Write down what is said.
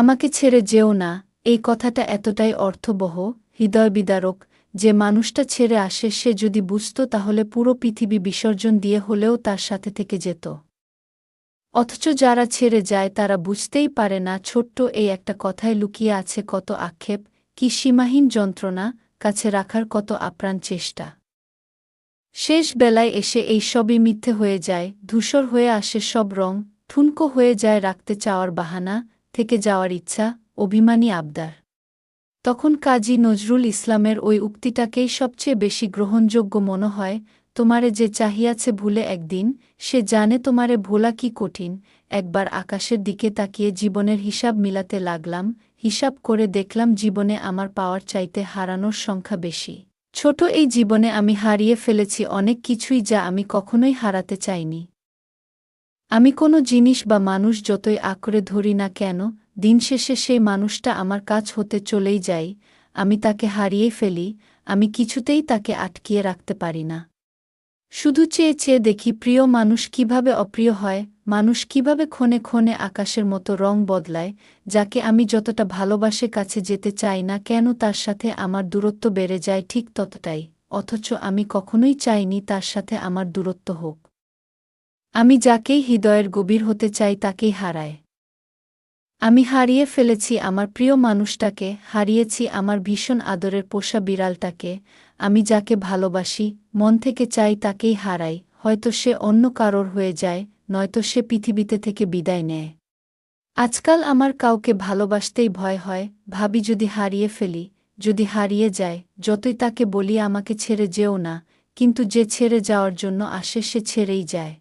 আমাকে ছেড়ে যেও না, এই কথাটা এতটাই অর্থবহ হৃদয় বিদারক যে মানুষটা ছেড়ে আসে সে যদি বুঝত তাহলে পুরো পৃথিবী বিসর্জন দিয়ে হলেও তার সাথে থেকে যেত। অথচ যারা ছেড়ে যায় তারা বুঝতেই পারে না, ছোট্ট এই একটা কথায় লুকিয়ে আছে কত আক্ষেপ, কি সীমাহীন যন্ত্রণা, কাছে রাখার কত আপ্রাণ চেষ্টা। শেষ বেলায় এসে এই সবই মিথ্যে হয়ে যায়, ধূসর হয়ে আসে সব রং ঠুনকো হয়ে যায় রাখতে চাওয়ার বাহানা থেকে যাওয়ার ইচ্ছা, অভিমানী আবদার। তখন কাজী নজরুল ইসলামের ওই উক্তিটাকেই সবচেয়ে বেশি গ্রহণযোগ্য মনে হয়, তোমারে যে চাহিয়াছে ভুলে একদিন, সে জানে তোমারে ভোলা কি কঠিন, একবার আকাশের দিকে তাকিয়ে জীবনের হিসাব মিলাতে লাগলাম, হিসাব করে দেখলাম জীবনে আমার পাওয়ার চাইতে হারানোর সংখ্যা বেশি। ছোট এই জীবনে আমি হারিয়ে ফেলেছি অনেক কিছুই যা আমি কখনোই হারাতে চাইনি। আমি কোনো জিনিস বা মানুষ যতই আঁকড়ে ধরি না কেন, দিন শেষে সেই মানুষটা আমার কাজ হতে চলেই যাই আমি তাকে হারিয়ে ফেলি, আমি কিছুতেই তাকে আটকিয়ে রাখতে পারি না। শুধু চেয়ে চেয়ে দেখি প্রিয় মানুষ কীভাবে অপ্রিয় হয়, মানুষ কীভাবে ক্ষণে ক্ষণে আকাশের মতো রং বদলায়, যাকে আমি যতটা ভালোবাসে কাছে যেতে চাই না কেন তার সাথে আমার দূরত্ব বেড়ে যায় ঠিক ততটাই, অথচ আমি কখনোই চাইনি তার সাথে আমার দূরত্ব হোক। আমি যাকেই হৃদয়ের গভীর হতে চাই তাকেই হারায়। আমি হারিয়ে ফেলেছি আমার প্রিয় মানুষটাকে, হারিয়েছি আমার ভীষণ আদরের পোষা বিড়ালটাকে, আমি যাকে ভালোবাসি, মন থেকে চাই তাকেই হারাই, হয়তো সে অন্য কারোর হয়ে যায়, নয়তো সে পৃথিবীতে থেকে বিদায় নেয়। আজকাল আমার কাউকে ভালোবাসতেই ভয় হয়, ভাবি যদি হারিয়ে ফেলি, যদি হারিয়ে যায়, যতই তাকে বলি আমাকে ছেড়ে যেও না, কিন্তু যে ছেড়ে যাওয়ার জন্য আসে সে ছেড়েই যায়।